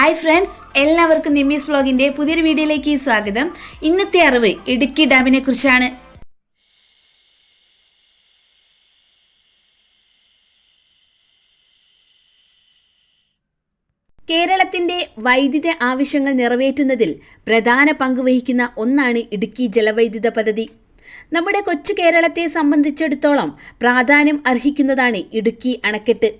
Hi friends എല്ലാവർക്കും നിമ്മീസ് വ്ലോഗിന്റെ പുതിയൊരു വീഡിയോയിലേക്ക് സ്വാഗതം. ഇന്നത്തെ അറിവ് ഇടുക്കി ഡാമിനെ കുറിച്ചാണ്. കേരളത്തിന്റെ വൈദ്യുത ആവശ്യങ്ങൾ നിറവേറ്റുന്നതിൽ പ്രധാന പങ്ക് വഹിക്കുന്ന ഒന്നാണ് ഇടുക്കി ജലവൈദ്യുത പദ്ധതി. നമ്മുടെ കൊച്ചു കേരളത്തെ സംബന്ധിച്ചിടത്തോളം പ്രാധാന്യം അർഹിക്കുന്നതാണ് ഇടുക്കി അണക്കെട്ട്.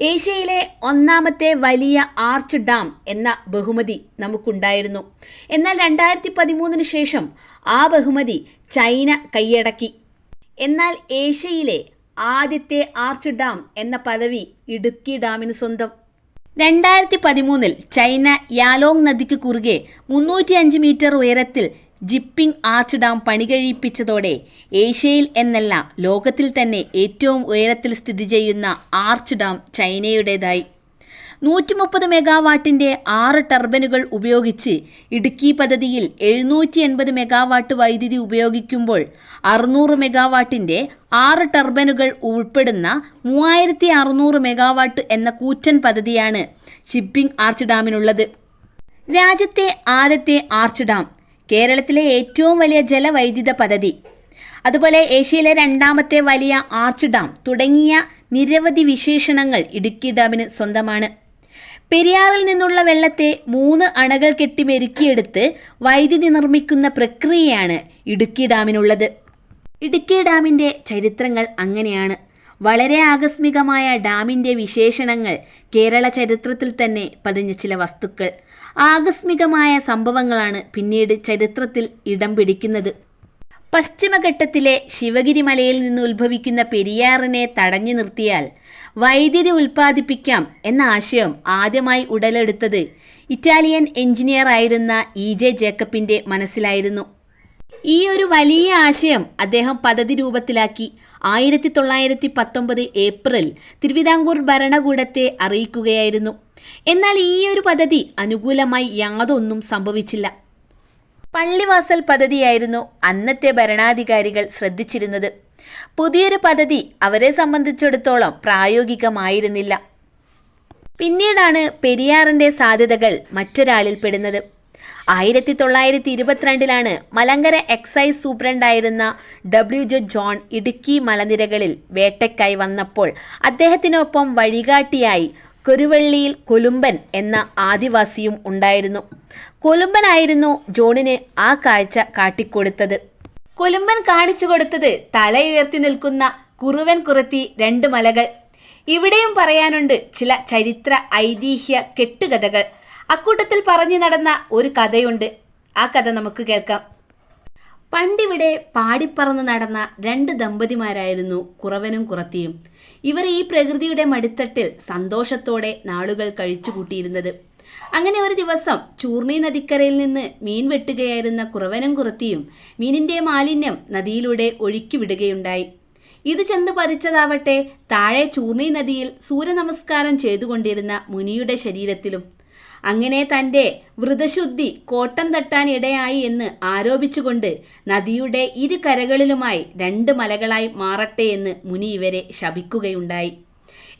ഏഷ്യയിലെ ഒന്നാമത്തെ വലിയ ആർച്ച് ഡാം എന്ന ബഹുമതി നമുക്കുണ്ടായിരുന്നു. എന്നാൽ രണ്ടായിരത്തി പതിമൂന്നിന് ശേഷം ആ ബഹുമതി ചൈന കൈയടക്കി. എന്നാൽ ഏഷ്യയിലെ ആദ്യത്തെ ആർച്ച് ഡാം എന്ന പദവി ഇടുക്കി ഡാമിന് സ്വന്തം. രണ്ടായിരത്തി പതിമൂന്നിൽ ചൈന യാലോങ് നദിക്ക് കുറുകെ മുന്നൂറ്റി അഞ്ച് മീറ്റർ ഉയരത്തിൽ ജിപ്പിംഗ് ആർച്ച് ഡാം പണികഴിപ്പിച്ചതോടെ ഏഷ്യയിൽ എന്നല്ല ലോകത്തിൽ തന്നെ ഏറ്റവും ഉയരത്തിൽ സ്ഥിതി ചെയ്യുന്ന ആർച്ച് ഡാം ചൈനയുടേതായി. നൂറ്റി മുപ്പത് മെഗാവാട്ടിന്റെ ആറ് ടർബനുകൾ ഉപയോഗിച്ച് ഇടുക്കി പദ്ധതിയിൽ എഴുന്നൂറ്റി എൺപത് മെഗാവാട്ട് വൈദ്യുതി ഉപയോഗിക്കുമ്പോൾ അറുന്നൂറ് മെഗാവാട്ടിന്റെ ആറ് ടർബനുകൾ ഉൾപ്പെടുന്ന മൂവായിരത്തി അറുന്നൂറ് മെഗാവാട്ട് എന്ന കൂറ്റൻ പദ്ധതിയാണ് ഷിപ്പിംഗ് ആർച്ച് ഡാമിനുള്ളത്. രാജ്യത്തെ ആദ്യത്തെ ആർച്ച് ഡാം കേരളത്തിലെ ഏറ്റവും വലിയ ജലവൈദ്യുത പദ്ധതി. അതുപോലെ ഏഷ്യയിലെ രണ്ടാമത്തെ വലിയ ആർച്ച് ഡാം തുടങ്ങിയ നിരവധി വിശേഷണങ്ങൾ ഇടുക്കി ഡാമിന് സ്വന്തമാണ്. പെരിയാറിൽ നിന്നുള്ള വെള്ളത്തെ മൂന്ന് അണകൾ കെട്ടി മെരുക്കിയെടുത്ത് വൈദ്യുതി നിർമ്മിക്കുന്ന പ്രക്രിയയാണ് ഇടുക്കി ഡാമിനുള്ളത്. ഇടുക്കി ഡാമിന്റെ ചരിത്രങ്ങൾ അങ്ങനെയാണ്. വളരെ ആകസ്മികമായ ഡാമിന്റെ വിശേഷണങ്ങൾ കേരള ചരിത്രത്തിൽ തന്നെ പതിഞ്ഞ ചില വസ്തുക്കൾ. ആകസ്മികമായ സംഭവങ്ങളാണ് പിന്നീട് ചരിത്രത്തിൽ ഇടം പിടിക്കുന്നത്. പശ്ചിമഘട്ടത്തിലെ ശിവഗിരി മലയിൽ നിന്ന് ഉത്ഭവിക്കുന്ന പെരിയാറിനെ തടഞ്ഞു നിർത്തിയാൽ വൈദ്യുതി ഉൽപ്പാദിപ്പിക്കാം എന്ന ആശയം ആദ്യമായി ഉടലെടുത്തത് ഇറ്റാലിയൻ എഞ്ചിനീയർ ആയിരുന്ന ഇ ജെ ജേക്കബിന്റെ മനസ്സിലായിരുന്നു. ഈ ഒരു വലിയ ആശയം അദ്ദേഹം പദ്ധതി രൂപത്തിലാക്കി. ആയിരത്തി തൊള്ളായിരത്തി പത്തൊമ്പത് ഏപ്രിൽ തിരുവിതാംകൂർ ഭരണകൂടത്തെ അറിയിക്കുകയായിരുന്നു. എന്നാൽ ഈ ഒരു പദ്ധതി അനുകൂലമായി യാതൊന്നും സംഭവിച്ചില്ല. പള്ളിവാസൽ പദ്ധതിയായിരുന്നു അന്നത്തെ ഭരണാധികാരികൾ ശ്രദ്ധിച്ചിരുന്നത്. പുതിയൊരു പദ്ധതി അവരെ സംബന്ധിച്ചിടത്തോളം പ്രായോഗികമായിരുന്നില്ല. പിന്നീടാണ് പെരിയാറിന്റെ സാധ്യതകൾ മറ്റൊരാളിൽ പെടുന്നത് ആയിരത്തി തൊള്ളായിരത്തി ഇരുപത്തിരണ്ടിലാണ് മലങ്കര എക്സൈസ് സൂപ്രണ്ടായിരുന്ന ഡബ്ല്യു ജെ ജോൺ ഇടുക്കി മലനിരകളിൽ വേട്ടയ്ക്കായി വന്നപ്പോൾ അദ്ദേഹത്തിനൊപ്പം വഴികാട്ടിയായി കൊരുവള്ളിയിൽ കൊലുമ്പൻ എന്ന ആദിവാസിയും ഉണ്ടായിരുന്നു. കൊലുമ്പനായിരുന്നു ജോണിന് ആ കാഴ്ച കാട്ടിക്കൊടുത്തത്. കൊലുമ്പൻ കാണിച്ചു കൊടുത്തത് തലയുയർത്തി നിൽക്കുന്ന കുറുവൻ കുറത്തി രണ്ട് മലകൾ. ഇവിടെയും പറയാനുണ്ട് ചില ചരിത്ര ഐതിഹ്യ കെട്ടുകഥകൾ. അക്കൂട്ടത്തിൽ പറഞ്ഞു നടന്ന ഒരു കഥയുണ്ട്. ആ കഥ നമുക്ക് കേൾക്കാം. പണ്ടിവിടെ പാടിപ്പറന്ന് നടന്ന രണ്ട് ദമ്പതിമാരായിരുന്നു കുറവനും കുറത്തിയും. ഇവർ ഈ പ്രകൃതിയുടെ മടിത്തട്ടിൽ സന്തോഷത്തോടെ നാളുകൾ കഴിച്ചുകൂട്ടിയിരുന്നത്. അങ്ങനെ ഒരു ദിവസം ചൂർണി നദിക്കരയിൽ നിന്ന് മീൻ വെട്ടുകയായിരുന്ന കുറവനും കുറത്തിയും മീനിന്റെ മാലിന്യം നദിയിലൂടെ ഒഴുക്കിവിടുകയുണ്ടായി ഇത് ചെന്ന് പതിച്ചതാവട്ടെ താഴെ ചൂർണി നദിയിൽ സൂര്യനമസ്കാരം ചെയ്തുകൊണ്ടിരുന്ന മുനിയുടെ ശരീരത്തിലും അങ്ങനെ തന്റെ വ്രതശുദ്ധി കോട്ടം തട്ടാൻ ഇടയായി എന്ന് ആരോപിച്ചുകൊണ്ട് നദിയുടെ ഇരു കരകളിലുമായി രണ്ട് മലകളായി മാറട്ടെ എന്ന് മുനി ഇവരെ ശപിക്കുകയുണ്ടായി.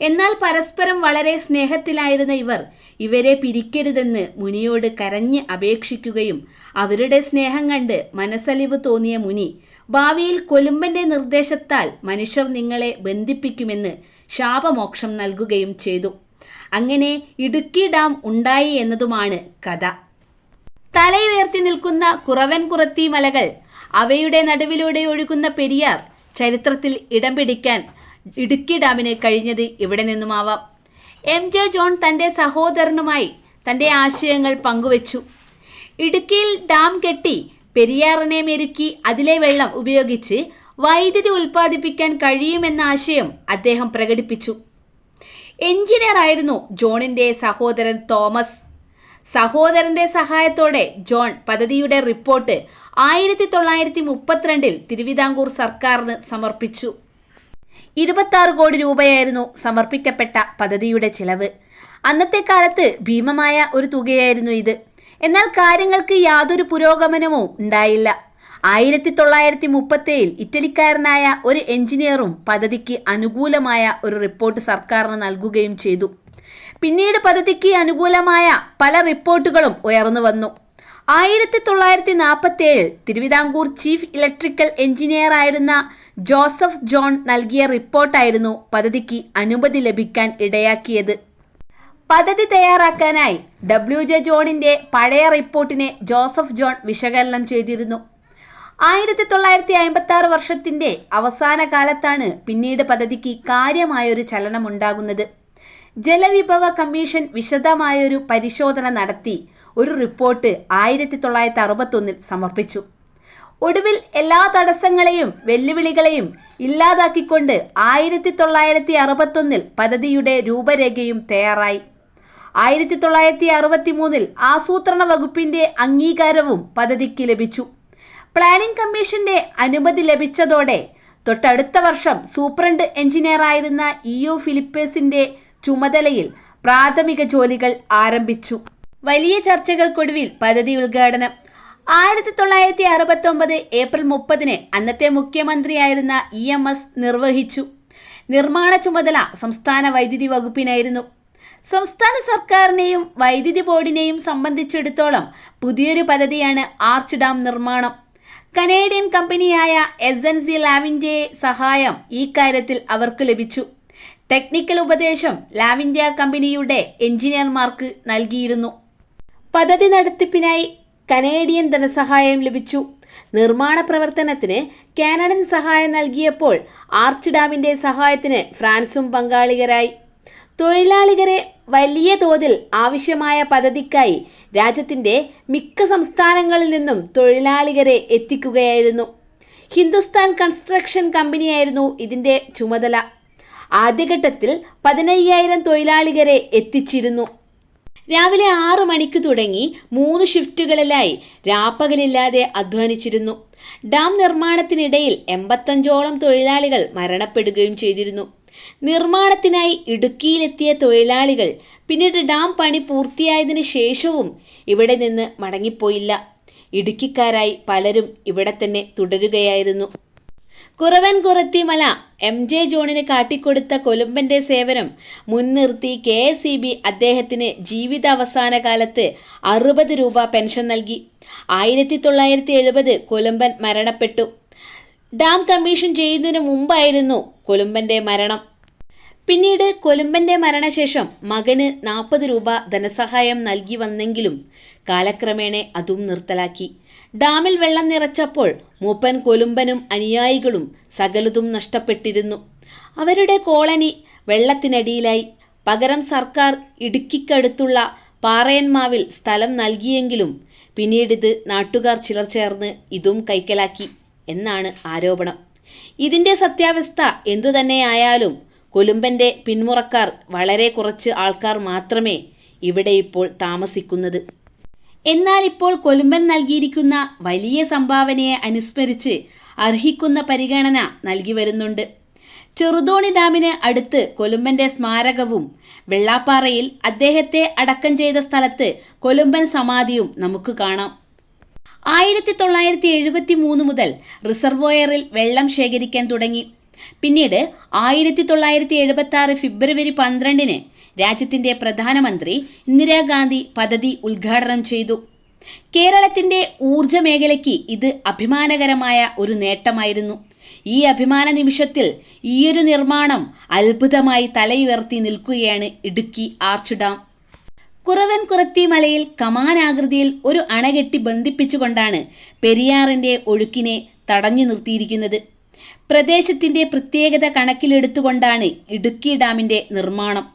എന്നാൽ പരസ്പരം വളരെ സ്നേഹത്തിലായിരുന്ന ഇവർ ഇവരെ പിരിക്കരുതെന്ന് മുനിയോട് കരഞ്ഞ് അപേക്ഷിക്കുകയും അവരുടെ സ്നേഹം കണ്ട് മനസ്സലിവ് തോന്നിയ മുനി ഭാവിയിൽ കൊലുമ്പന്റെ നിർദ്ദേശത്താൽ മനുഷ്യർ നിങ്ങളെ ബന്ധിപ്പിക്കുമെന്ന് ശാപമോക്ഷം നൽകുകയും ചെയ്തു. അങ്ങനെ ഇടുക്കി ഡാം ഉണ്ടായി എന്നതുമാണ് കഥ. തലയുയർത്തി നിൽക്കുന്ന കുറവൻ കുറത്തി മലകൾ അവയുടെ നടുവിലൂടെ ഒഴുകുന്ന പെരിയാർ ചരിത്രത്തിൽ ഇടം പിടിക്കാൻ ഇടുക്കി ഡാമിന് കഴിഞ്ഞത് ഇവിടെ നിന്നുമാവാം. എം ജെ ജോൺ തന്റെ സഹോദരനുമായി തന്റെ ആശയങ്ങൾ പങ്കുവച്ചു. ഇടുക്കിയിൽ ഡാം കെട്ടി പെരിയാറിനെ മെരുക്കി അതിലെ വെള്ളം ഉപയോഗിച്ച് വൈദ്യുതി ഉൽപ്പാദിപ്പിക്കാൻ കഴിയുമെന്ന ആശയം അദ്ദേഹം പ്രകടിപ്പിച്ചു. എഞ്ചിനീയർ ആയിരുന്നു ജോണിന്റെ സഹോദരൻ തോമസ്. സഹോദരന്റെ സഹായത്തോടെ ജോൺ പദ്ധതിയുടെ റിപ്പോർട്ട് ആയിരത്തി തൊള്ളായിരത്തി മുപ്പത്തിരണ്ടിൽ തിരുവിതാംകൂർ സർക്കാരിന് സമർപ്പിച്ചു. ഇരുപത്താറ് കോടി രൂപയായിരുന്നു സമർപ്പിക്കപ്പെട്ട പദ്ധതിയുടെ ചിലവ്. അന്നത്തെ കാലത്ത് ഭീമമായ ഒരു തുകയായിരുന്നു ഇത്. എന്നാൽ കാര്യങ്ങൾക്ക് യാതൊരു പുരോഗമനവും ഉണ്ടായില്ല. ആയിരത്തി തൊള്ളായിരത്തി മുപ്പത്തേഴിൽ ഇറ്റലിക്കാരനായ ഒരു എഞ്ചിനീയറും പദ്ധതിക്ക് അനുകൂലമായ ഒരു റിപ്പോർട്ട് സർക്കാരിന് നൽകുകയും ചെയ്തു. പിന്നീട് പദ്ധതിക്ക് അനുകൂലമായ പല റിപ്പോർട്ടുകളും ഉയർന്നു വന്നു. ആയിരത്തി തൊള്ളായിരത്തി നാൽപ്പത്തി ഏഴിൽ തിരുവിതാംകൂർ ചീഫ് ഇലക്ട്രിക്കൽ എഞ്ചിനീയർ ആയിരുന്ന ജോസഫ് ജോൺ നൽകിയ റിപ്പോർട്ടായിരുന്നു പദ്ധതിക്ക് അനുമതി ലഭിക്കാൻ ഇടയാക്കിയത്. പദ്ധതി തയ്യാറാക്കാനായി ഡബ്ല്യു ജെ ജോണിന്റെ പഴയ റിപ്പോർട്ടിനെ ജോസഫ് ജോൺ വിശകലനം ചെയ്തിരുന്നു. ആയിരത്തി തൊള്ളായിരത്തി അമ്പത്തി ആറ് വർഷത്തിന്റെ അവസാന കാലത്താണ് പിന്നീട് പദ്ധതിക്ക് കാര്യമായൊരു ചലനമുണ്ടാകുന്നത്. ജലവിഭവ കമ്മീഷൻ വിശദമായൊരു പരിശോധന നടത്തി ഒരു റിപ്പോർട്ട് ആയിരത്തി തൊള്ളായിരത്തി അറുപത്തൊന്നിൽ സമർപ്പിച്ചു. ഒടുവിൽ എല്ലാ തടസ്സങ്ങളെയും വെല്ലുവിളികളെയും ഇല്ലാതാക്കിക്കൊണ്ട് ആയിരത്തി തൊള്ളായിരത്തി അറുപത്തൊന്നിൽ പദ്ധതിയുടെ രൂപരേഖയും തയ്യാറായി. ആയിരത്തി തൊള്ളായിരത്തി അറുപത്തി മൂന്നിൽ ആസൂത്രണ വകുപ്പിന്റെ അംഗീകാരവും പദ്ധതിക്ക് ലഭിച്ചു. പ്ലാനിംഗ് കമ്മീഷന്റെ അനുമതി ലഭിച്ചതോടെ തൊട്ടടുത്ത വർഷം സൂപ്രണ്ട് എഞ്ചിനീയറായിരുന്ന ഇ യു ഫിലിപ്പേഴ്സിന്റെ ചുമതലയിൽ പ്രാഥമിക ജോലികൾ ആരംഭിച്ചു. വലിയ ചർച്ചകൾക്കൊടുവിൽ പദ്ധതി ഉദ്ഘാടനം. ആയിരത്തി തൊള്ളായിരത്തി അറുപത്തി ഒമ്പത് ഏപ്രിൽ മുപ്പതിന് അന്നത്തെ മുഖ്യമന്ത്രിയായിരുന്ന ഇ എം എസ് നിർവഹിച്ചു. നിർമ്മാണ ചുമതല സംസ്ഥാന വൈദ്യുതി വകുപ്പിനായിരുന്നു. സംസ്ഥാന സർക്കാരിനെയും വൈദ്യുതി ബോർഡിനെയും സംബന്ധിച്ചിടത്തോളം പുതിയൊരു പദ്ധതിയാണ് ആർച്ച് ഡാം നിർമ്മാണം. കനേഡിയൻ കമ്പനിയായ എസ് എൻ സി ലാവിന്റെ സഹായം ഈ കാര്യത്തിൽ അവർക്ക് ലഭിച്ചു. ടെക്നിക്കൽ ഉപദേശം ലാവിൻഡ്യ കമ്പനിയുടെ എഞ്ചിനീയർമാർക്ക് നൽകിയിരുന്നു. പദ്ധതി നടത്തിപ്പിനായി കനേഡിയൻ ധനസഹായം ലഭിച്ചു. നിർമ്മാണ പ്രവർത്തനത്തിന് കാനഡൻ സഹായം നൽകിയപ്പോൾ ആർച്ച് ഡാമിന്റെ സഹായത്തിന് ഫ്രാൻസും പങ്കാളികരായി തൊഴിലാളികളെ വലിയ തോതിൽ ആവശ്യമായ പദ്ധതിക്കായി രാജ്യത്തിന്റെ മിക്ക സംസ്ഥാനങ്ങളിൽ നിന്നും തൊഴിലാളികളെ എത്തിക്കുകയായിരുന്നു. ഹിന്ദുസ്ഥാൻ കൺസ്ട്രക്ഷൻ കമ്പനിയായിരുന്നു ഇതിന്റെ ചുമതല. ആദ്യഘട്ടത്തിൽ പതിനയ്യായിരം തൊഴിലാളികളെ എത്തിച്ചിരുന്നു. രാവിലെ ആറു മണിക്ക് തുടങ്ങി മൂന്ന് ഷിഫ്റ്റുകളിലായി രാപ്പകലില്ലാതെ അധ്വാനിച്ചിരുന്നു. ഡാം നിർമ്മാണത്തിനിടയിൽ എൺപത്തഞ്ചോളം തൊഴിലാളികൾ മരണപ്പെടുകയും ചെയ്തിരുന്നു. നിർമ്മാണത്തിനായി ഇടുക്കിയിലെത്തിയ തൊഴിലാളികൾ പിന്നീട് ഡാം പണി പൂർത്തിയായതിനു ശേഷവും ഇവിടെ നിന്ന് മടങ്ങിപ്പോയില്ല. ഇടുക്കിക്കാരായി പലരും ഇവിടെ തന്നെ തുടരുകയായിരുന്നു. കുറവൻ കുറത്തി മല എം ജെ ജോണിന് കാട്ടിക്കൊടുത്ത കൊലുമ്പന്റെ സേവനം മുൻനിർത്തി കെ എസ് ഇ ബി അദ്ദേഹത്തിന് ജീവിതാവസാന കാലത്ത് അറുപത് രൂപ പെൻഷൻ നൽകി. ആയിരത്തി തൊള്ളായിരത്തി എഴുപത് കൊലുമ്പൻ മരണപ്പെട്ടു. ഡാം കമ്മീഷൻ ചെയ്യുന്നതിന് മുമ്പായിരുന്നു കൊലുമ്പന്റെ മരണം. പിന്നീട് കൊലുമ്പന്റെ മരണശേഷം മകന് നാൽപ്പത് രൂപ ധനസഹായം നൽകി വന്നെങ്കിലും കാലക്രമേണ അതും നിർത്തലാക്കി. ഡാമിൽ വെള്ളം നിറച്ചപ്പോൾ മൂപ്പൻ കൊലുമ്പനും അനുയായികളും സകലതും നഷ്ടപ്പെട്ടിരുന്നു. അവരുടെ കോളനി വെള്ളത്തിനടിയിലായി. പകരം സർക്കാർ ഇടുക്കിക്കടുത്തുള്ള പാറയന്മാവിൽ സ്ഥലം നൽകിയെങ്കിലും പിന്നീടിത് നാട്ടുകാർ ചിലർ ചേർന്ന് ഇതും കൈക്കലാക്കി. എന്നാണ് ആരോപണം. ഇതിന്റെ സത്യാവസ്ഥ എന്തുതന്നെയായാലും കൊലുമ്പന്റെ പിന്മുറക്കാർ വളരെ കുറച്ച് ആൾക്കാർ മാത്രമേ ഇവിടെ ഇപ്പോൾ താമസിക്കുന്നത്. എന്നാൽ ഇപ്പോൾ കൊലുമ്പൻ നൽകിയിരിക്കുന്ന വലിയ സംഭാവനയെ അനുസ്മരിച്ച് അർഹിക്കുന്ന പരിഗണന നൽകി വരുന്നുണ്ട്. ചെറുതോണി ഡാമിന് അടുത്ത് കൊലുമ്പന്റെ സ്മാരകവും വെള്ളാപ്പാറയിൽ അദ്ദേഹത്തെ അടക്കം ചെയ്ത സ്ഥലത്ത് കൊലുമ്പൻ സമാധിയും നമുക്ക് കാണാം. ആയിരത്തി തൊള്ളായിരത്തി എഴുപത്തി മൂന്ന് മുതൽ റിസർവോയറിൽ വെള്ളം ശേഖരിക്കാൻ തുടങ്ങി. പിന്നീട് ആയിരത്തി തൊള്ളായിരത്തി എഴുപത്തി ആറ് ഫെബ്രുവരി പന്ത്രണ്ടിന് രാജ്യത്തിന്റെ പ്രധാനമന്ത്രി ഇന്ദിരാഗാന്ധി പദ്ധതി ഉദ്ഘാടനം ചെയ്തു. കേരളത്തിന്റെ ഊർജ മേഖലയ്ക്ക് ഇത് അഭിമാനകരമായ ഒരു നേട്ടമായിരുന്നു. ഈ അഭിമാന നിമിഷത്തിൽ ഈയൊരു നിർമ്മാണം അത്ഭുതമായി തലയുയർത്തി നിൽക്കുകയാണ് ഇടുക്കി ആർച്ച് ഡാം. കുറവൻ കുറത്തി മലയിൽ കമാനാകൃതിയിൽ ഒരു അണകെട്ടി ബന്ധിപ്പിച്ചുകൊണ്ടാണ് പെരിയാറിന്റെ ഒഴുക്കിനെ തടഞ്ഞു നിർത്തിയിരിക്കുന്നത്. പ്രദേശത്തിന്റെ പ്രത്യേകത കണക്കിലെടുത്തുകൊണ്ടാണ് ഇടുക്കി ഡാമിന്റെ നിർമ്മാണം.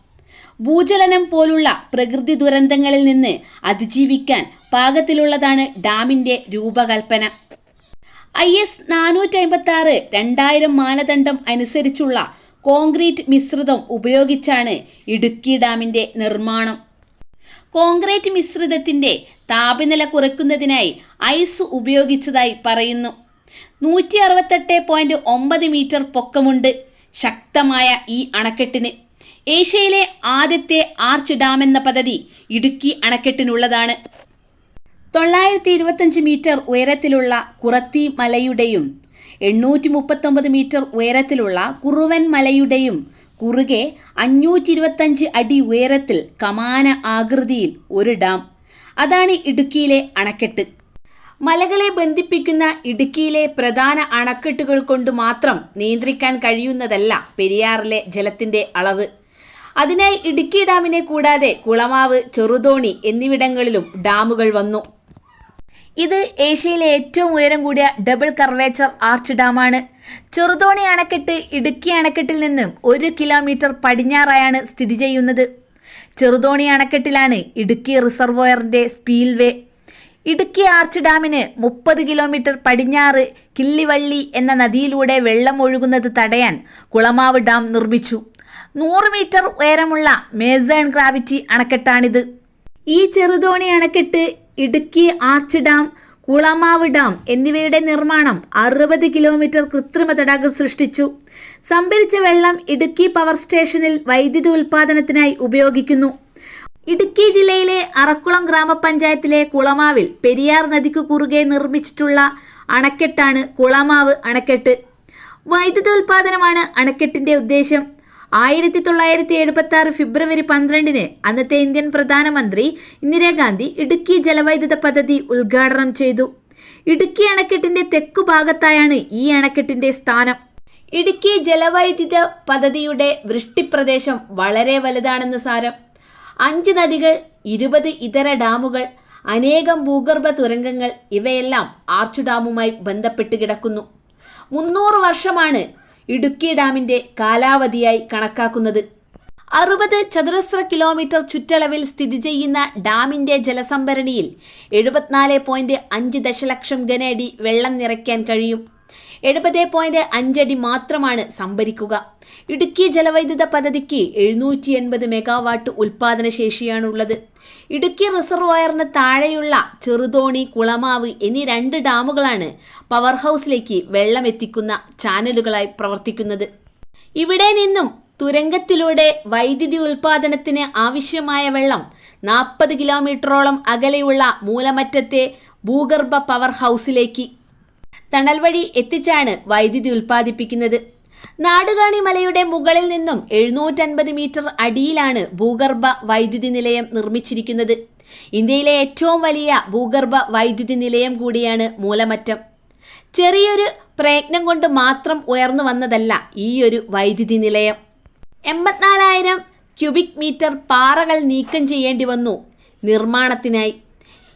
ഭൂചലനം പോലുള്ള പ്രകൃതി ദുരന്തങ്ങളിൽ നിന്ന് അതിജീവിക്കാൻ പാകത്തിലുള്ളതാണ് ഡാമിന്റെ രൂപകൽപ്പന. ഐ എസ് നാനൂറ്റി അമ്പത്തി ആറ് രണ്ടായിരം മാനദണ്ഡം അനുസരിച്ചുള്ള കോൺക്രീറ്റ് മിശ്രിതം ഉപയോഗിച്ചാണ് ഇടുക്കി ഡാമിന്റെ നിർമ്മാണം. കോൺക്രീറ്റ് മിശ്രിതത്തിന്റെ താപനില കുറയ്ക്കുന്നതിനായി ഐസ് ഉപയോഗിച്ചതായി പറയുന്നു. നൂറ്റി അറുപത്തെട്ട് പോയിന്റ് ഒമ്പത് മീറ്റർ പൊക്കമുണ്ട് ശക്തമായ ഈ അണക്കെട്ടിന്. ഏഷ്യയിലെ ആദ്യത്തെ ആർച്ച് ഡാം എന്ന പദ്ധതി ഇടുക്കി അണക്കെട്ടിനുള്ളതാണ്. തൊള്ളായിരത്തി ഇരുപത്തഞ്ച് മീറ്റർ ഉയരത്തിലുള്ള കുറത്തി മലയുടെയും എണ്ണൂറ്റി മുപ്പത്തൊമ്പത് മീറ്റർ ഉയരത്തിലുള്ള കുറുവൻ മലയുടെയും കുറുകെ അഞ്ഞൂറ്റി ഇരുപത്തഞ്ച് അടി ഉയരത്തിൽ കമാന ആകൃതിയിൽ ഒരു ഡാം. അതാണ് ഇടുക്കിയിലെ അണക്കെട്ട്. മലകളെ ബന്ധിപ്പിക്കുന്ന ഇടുക്കിയിലെ പ്രധാന അണക്കെട്ടുകൾ കൊണ്ട് മാത്രം നിയന്ത്രിക്കാൻ കഴിയുന്നതല്ല പെരിയാറിലെ ജലത്തിന്റെ അളവ്. അതിനായി ഇടുക്കി ഡാമിനെ കൂടാതെ കുളമാവ് ചെറുതോണി എന്നിവിടങ്ങളിലും ഡാമുകൾ വന്നു. ഇത് ഏഷ്യയിലെ ഏറ്റവും ഉയരം കൂടിയ ഡബിൾ കർവേച്ചർ ആർച്ച് ഡാമാണ് ചെറുതോണി അണക്കെട്ട് ഇടുക്കി അണക്കെട്ടിൽ നിന്നും ഒരു കിലോമീറ്റർ പടിഞ്ഞാറായാണ് സ്ഥിതി ചെയ്യുന്നത്. ചെറുതോണി അണക്കെട്ടിലാണ് ഇടുക്കി റിസർവോയറിന്റെ സ്പീൽവേ ഇടുക്കി ആർച്ച് ഡാമിന് മുപ്പത് കിലോമീറ്റർ പടിഞ്ഞാറ് കില്ലിവള്ളി എന്ന നദിയിലൂടെ വെള്ളം ഒഴുകുന്നത് തടയാൻ കുളമാവ് ഡാം നിർമ്മിച്ചു. നൂറ് മീറ്റർ ഉയരമുള്ള മേസേൺ ഗ്രാവിറ്റി അണക്കെട്ടാണിത്. ഈ ചെറുതോണി അണക്കെട്ട് Idukki arch dam Kulamavu dam എന്നിവയുടെ നിർമ്മാണം അറുപത് കിലോമീറ്റർ കൃത്രിമ തടാകം സൃഷ്ടിച്ചു. സംഭരിച്ച വെള്ളം ഇടുക്കി പവർ സ്റ്റേഷനിൽ വൈദ്യുതി ഉൽപാദനത്തിനായി ഉപയോഗിക്കുന്നു. ഇടുക്കി ജില്ലയിലെ അറക്കുളം ഗ്രാമപഞ്ചായത്തിലെ കുളമാവിൽ പെരിയാർ നദിക്ക് കുറുകെ നിർമ്മിച്ചിട്ടുള്ള അണക്കെട്ടാണ് കുളമാവ് അണക്കെട്ട്. വൈദ്യുതി ഉൽപാദനമാണ് അണക്കെട്ടിന്റെ ഉദ്ദേശം. ആയിരത്തി തൊള്ളായിരത്തി എഴുപത്തി ആറ് ഫെബ്രുവരി പന്ത്രണ്ടിന് അന്നത്തെ ഇന്ത്യൻ പ്രധാനമന്ത്രി ഇന്ദിരാഗാന്ധി ഇടുക്കി ജലവൈദ്യുത പദ്ധതി ഉദ്ഘാടനം ചെയ്തു. ഇടുക്കി അണക്കെട്ടിന്റെ തെക്കു ഭാഗത്തായാണ് ഈ അണക്കെട്ടിന്റെ സ്ഥാനം. ഇടുക്കി ജലവൈദ്യുത പദ്ധതിയുടെ വൃഷ്ടിപ്രദേശം വളരെ വലുതാണെന്ന് സാരം. അഞ്ച് നദികൾ ഇരുപത് ഇതര ഡാമുകൾ അനേകം ഭൂഗർഭ തുരങ്കങ്ങൾ ഇവയെല്ലാം ആർച്ചു ഡാമുമായി ബന്ധപ്പെട്ട് കിടക്കുന്നു. മുന്നൂറ് വർഷമാണ് ഇടുക്കി ഡാമിന്റെ കാലാവധിയായി കണക്കാക്കുന്നത്. അറുപത് ചതുരശ്ര കിലോമീറ്റർ ചുറ്റളവിൽ സ്ഥിതി ചെയ്യുന്ന ഡാമിന്റെ ജലസംഭരണിയിൽ എഴുപത്തിനാല് പോയിന്റ് അഞ്ച് ദശലക്ഷം ഘനഅടി വെള്ളം നിറയ്ക്കാൻ കഴിയും. എഴുപത് പോയിന്റ് അഞ്ചടി മാത്രമാണ് സംഭരിക്കുക. ഇടുക്കി ജലവൈദ്യുത പദ്ധതിക്ക് എഴുന്നൂറ്റി എൺപത് മെഗാവാട്ട് ഉൽപാദന ശേഷിയാണുള്ളത്. ഇടുക്കി റിസർവോയറിന് താഴെയുള്ള ചെറുതോണി കുളമാവ് എന്നീ രണ്ട് ഡാമുകളാണ് പവർ ഹൗസിലേക്ക് വെള്ളം എത്തിക്കുന്ന ചാനലുകളായി പ്രവർത്തിക്കുന്നത്. ഇവിടെ നിന്നും തുരങ്കത്തിലൂടെ വൈദ്യുതി ഉൽപാദനത്തിന് ആവശ്യമായ വെള്ളം നാൽപ്പത് കിലോമീറ്ററോളം അകലെയുള്ള മൂലമറ്റത്തെ ഭൂഗർഭ പവർ ഹൗസിലേക്ക് തണൽ വഴി എത്തിച്ചാണ് വൈദ്യുതി ഉൽപ്പാദിപ്പിക്കുന്നത്. നാടുകാണി മലയുടെ മുകളിൽ നിന്നും എഴുന്നൂറ്റൻപത് മീറ്റർ അടിയിലാണ് ഭൂഗർഭ വൈദ്യുതി നിലയം നിർമ്മിച്ചിരിക്കുന്നത്. ഇന്ത്യയിലെ ഏറ്റവും വലിയ ഭൂഗർഭ വൈദ്യുതി നിലയം കൂടിയാണ് മൂലമറ്റം. ചെറിയൊരു പ്രയത്നം കൊണ്ട് മാത്രം ഉയർന്നു വന്നതല്ല ഈ ഒരു വൈദ്യുതി നിലയം. എൺപത്തിനാലായിരം ക്യൂബിക് മീറ്റർ പാറകൾ നീക്കം ചെയ്യേണ്ടി വന്നു നിർമ്മാണത്തിനായി.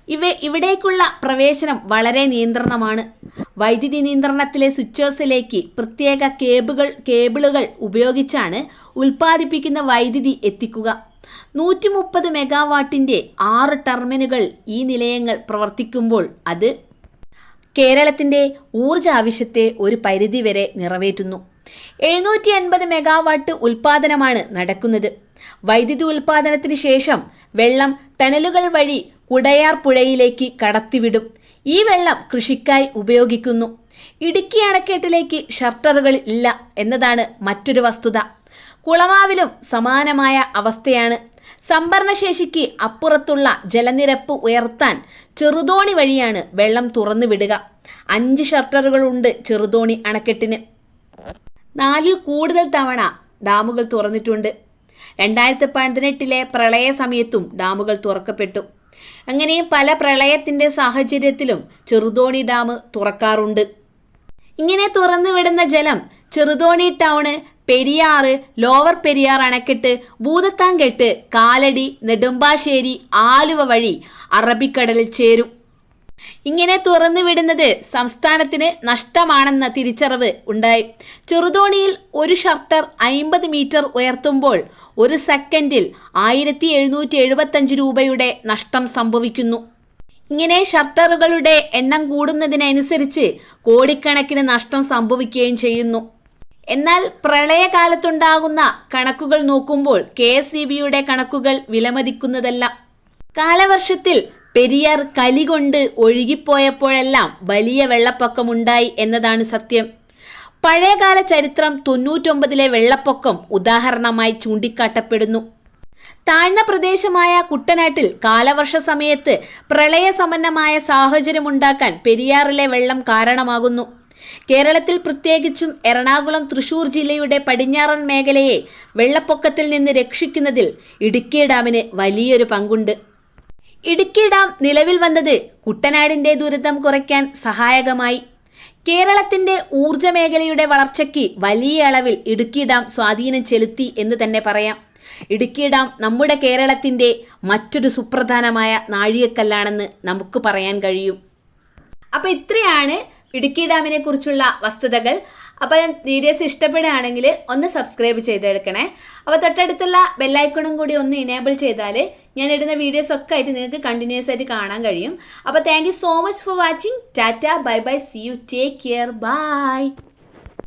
ഇവ ഇവിടേക്കുള്ള പ്രവേശനം വളരെ നിയന്ത്രണമാണ്. വൈദ്യുതി നിയന്ത്രണത്തിലെ സ്വിച്ചേഴ്സിലേക്ക് പ്രത്യേക കേബിളുകൾ കേബിളുകൾ ഉപയോഗിച്ചാണ് ഉൽപ്പാദിപ്പിക്കുന്ന വൈദ്യുതി എത്തിക്കുക. നൂറ്റി മുപ്പത് മെഗാവാട്ടിന്റെ ആറ് ടെർമിനുകൾ ഈ നിലയങ്ങൾ പ്രവർത്തിക്കുമ്പോൾ അത് കേരളത്തിന്റെ ഊർജ ആവശ്യത്തെ ഒരു പരിധിവരെ നിറവേറ്റുന്നു. എഴുന്നൂറ്റി അൻപത് മെഗാവാട്ട് ഉൽപാദനമാണ് നടക്കുന്നത്. വൈദ്യുതി ഉൽപാദനത്തിന് ശേഷം വെള്ളം ടണലുകൾ വഴി കുടയാർ പുഴയിലേക്ക് കടത്തിവിടും. ഈ വെള്ളം കൃഷിക്കായി ഉപയോഗിക്കുന്നു. ഇടുക്കി അണക്കെട്ടിലേക്ക് ഷട്ടറുകൾ ഇല്ല എന്നതാണ് മറ്റൊരു വസ്തുത. കുളമാവിലും സമാനമായ അവസ്ഥയാണ്. സംഭരണശേഷിക്ക് അപ്പുറത്തുള്ള ജലനിരപ്പ് ഉയർത്താൻ ചെറുതോണി വഴിയാണ് വെള്ളം തുറന്നു വിടുക. അഞ്ച് ഷട്ടറുകളുണ്ട് ചെറുതോണി അണക്കെട്ടിന്. നാലിൽ കൂടുതൽ തവണ ഡാമുകൾ തുറന്നിട്ടുണ്ട്. രണ്ടായിരത്തി പതിനെട്ടിലെ പ്രളയ സമയത്തും ഡാമുകൾ തുറക്കപ്പെട്ടു. അങ്ങനെ പല പ്രളയത്തിന്റെ സാഹചര്യത്തിലും ചെറുതോണി ഡാം തുറക്കാറുണ്ട്. ഇങ്ങനെ തുറന്നു വിടുന്ന ജലം ചെറുതോണി ടൗണ് പെരിയാറ് ലോവർ പെരിയാർ അണക്കെട്ട് ഭൂതത്താൻകെട്ട് കാലടി നെടുമ്പാശ്ശേരി ആലുവ വഴി അറബിക്കടലിൽ ചേരും. ഇങ്ങനെ തുറന്നു വിടുന്നത് സംസ്ഥാനത്തിന് നഷ്ടമാണെന്ന തിരിച്ചറിവ് ഉണ്ടായി. ചെറുതോണിയിൽ ഒരു ഷർട്ടർ അയിമ്പത് മീറ്റർ ഉയർത്തുമ്പോൾ ഒരു സെക്കൻഡിൽ ആയിരത്തി എഴുന്നൂറ്റി എഴുപത്തഞ്ച് രൂപയുടെ നഷ്ടം സംഭവിക്കുന്നു. ഇങ്ങനെ ഷർട്ടറുകളുടെ എണ്ണം കൂടുന്നതിനനുസരിച്ച് കോടിക്കണക്കിന് നഷ്ടം സംഭവിക്കുകയും ചെയ്യുന്നു. എന്നാൽ പ്രളയകാലത്തുണ്ടാകുന്ന കണക്കുകൾ നോക്കുമ്പോൾ കെ എസ് കണക്കുകൾ വിലമതിക്കുന്നതല്ല. കാലവർഷത്തിൽ പെരിയാർ കലികൊണ്ട് ഒഴുകിപ്പോയപ്പോഴെല്ലാം വലിയ വെള്ളപ്പൊക്കമുണ്ടായി എന്നതാണ് സത്യം. പഴയകാല ചരിത്രം തൊണ്ണൂറ്റൊമ്പതിലെ വെള്ളപ്പൊക്കം ഉദാഹരണമായി ചൂണ്ടിക്കാട്ടപ്പെടുന്നു. താഴ്ന്ന പ്രദേശമായ കുട്ടനാട്ടിൽ കാലവർഷ സമയത്ത് പ്രളയസമന്നമായ സാഹചര്യമുണ്ടാക്കാൻ പെരിയാറിലെ വെള്ളം കാരണമാകുന്നു. കേരളത്തിൽ പ്രത്യേകിച്ചും എറണാകുളം തൃശൂർ ജില്ലയുടെ പടിഞ്ഞാറൻ മേഖലയെ വെള്ളപ്പൊക്കത്തിൽ നിന്ന് രക്ഷിക്കുന്നതിൽ ഇടുക്കി ഡാമിന് വലിയൊരു പങ്കുണ്ട്. ഇടുക്കി ഡാം നിലവിൽ വന്നത് കുട്ടനാടിന്റെ ദുരിതം കുറയ്ക്കാൻ സഹായകമായി. കേരളത്തിന്റെ ഊർജ മേഖലയുടെ വളർച്ചയ്ക്ക് വലിയ അളവിൽ ഇടുക്കി ഡാം സ്വാധീനം ചെലുത്തി എന്ന് തന്നെ പറയാം. ഇടുക്കി ഡാം നമ്മുടെ കേരളത്തിന്റെ മറ്റൊരു സുപ്രധാനമായ നാഴികക്കല്ലാണെന്ന് നമുക്ക് പറയാൻ കഴിയും. അപ്പോൾ ഇത്രയാണ് ഇടുക്കി ഡാമിനെ കുറിച്ചുള്ള വസ്തുതകൾ. അപ്പോൾ ഞാൻ വീഡിയോസ് ഇഷ്ടപ്പെടുകയാണെങ്കിൽ ഒന്ന് സബ്സ്ക്രൈബ് ചെയ്തെടുക്കണേ. അപ്പോൾ തൊട്ടടുത്തുള്ള ബെല്ലൈക്കണും കൂടി ഒന്ന് ഇനേബിൾ ചെയ്താൽ ഞാൻ ഇടുന്ന വീഡിയോസ് ഒക്കെ ആയിട്ട് നിങ്ങൾക്ക് കണ്ടിന്യൂസ് ആയിട്ട് കാണാൻ കഴിയും. അപ്പോൾ thank so much for watching tata bye bye see you take care bye